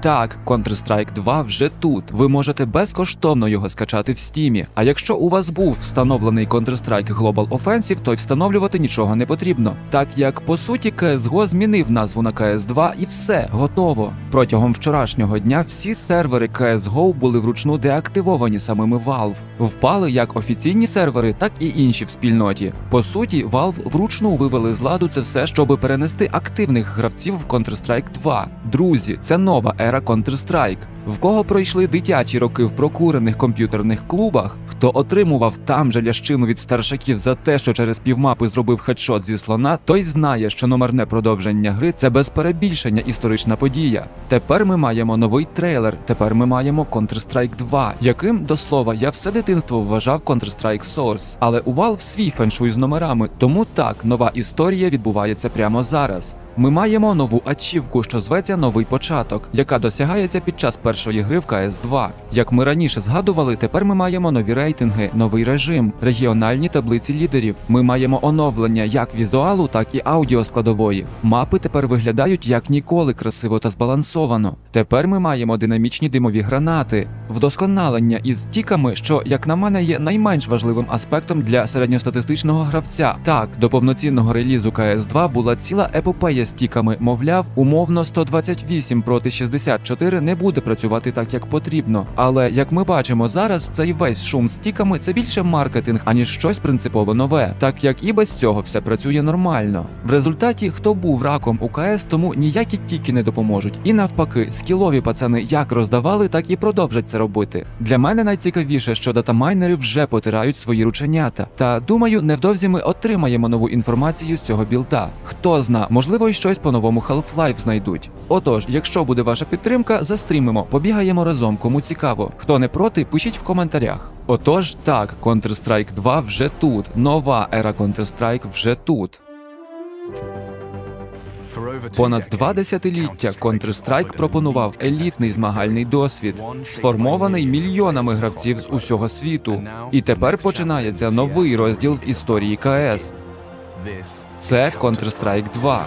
Так, Counter-Strike 2 вже тут. Ви можете безкоштовно його скачати в стімі. А якщо у вас був встановлений Counter-Strike Global Offensive, то й встановлювати нічого не потрібно. Так як по суті CSGO змінив назву на CS2 і все, готово. Протягом вчорашнього дня всі сервери CSGO були вручну деактивовані самими Valve. Впали як офіційні сервери, так і інші в спільноті. По суті, Valve вручну вивели з ладу це все, щоб перенести активних гравців в Counter-Strike 2. Друзі, це нова ера Counter-Strike. В кого пройшли дитячі роки в прокурених комп'ютерних клубах, хто отримував там же лящину від старшаків за те, що через півмапи зробив хедшот зі слона, той знає, що номерне продовження гри це без перебільшення історична подія. Тепер ми маємо новий трейлер. Тепер ми маємо Counter-Strike 2, яким до слова я все дитинство вважав Counter-Strike Source. Але у Valve свій феншуй з номерами, тому так нова історія відбувається прямо зараз. Ми маємо нову ачівку, що зветься новий початок, яка досягається під час першої гри в cs 2 Як ми раніше згадували, тепер ми маємо нові рейтинги, новий режим, регіональні таблиці лідерів. Ми маємо оновлення як візуалу, так і аудіоскладової. Мапи тепер виглядають як ніколи красиво та збалансовано. Тепер ми маємо динамічні димові гранати, вдосконалення із тіками, що, як на мене, є найменш важливим аспектом для середньостатистичного гравця. Так, до повноцінного релізу cs 2 була ціла епопея з тіками, мовляв, умовно 128 проти 64 не буде працювати так, як потрібно. Але як ми бачимо зараз, цей весь шум з тіками це більше маркетинг, аніж щось принципово нове, так як і без цього все працює нормально. В результаті, хто був раком у КС, тому ніякі тіки не допоможуть. І навпаки, скілові пацани як роздавали, так і продовжать це робити. Для мене найцікавіше, що датамайнери вже потирають свої рученята. Та думаю, невдовзі ми отримаємо нову інформацію з цього білда. Хто зна, можливо, й щось по новому Half-Life знайдуть. Отож, якщо буде ваша підтримка, застрімимо, побігаємо разом, кому цікаво. Хто не проти, пишіть в коментарях. Отож, так, Counter-Strike 2 вже тут. Нова ера Counter-Strike вже тут. Понад два десятиліття Counter-Strike пропонував елітний змагальний досвід, сформований мільйонами гравців з усього світу. І тепер починається новий розділ в історії КС. Це Counter-Strike 2.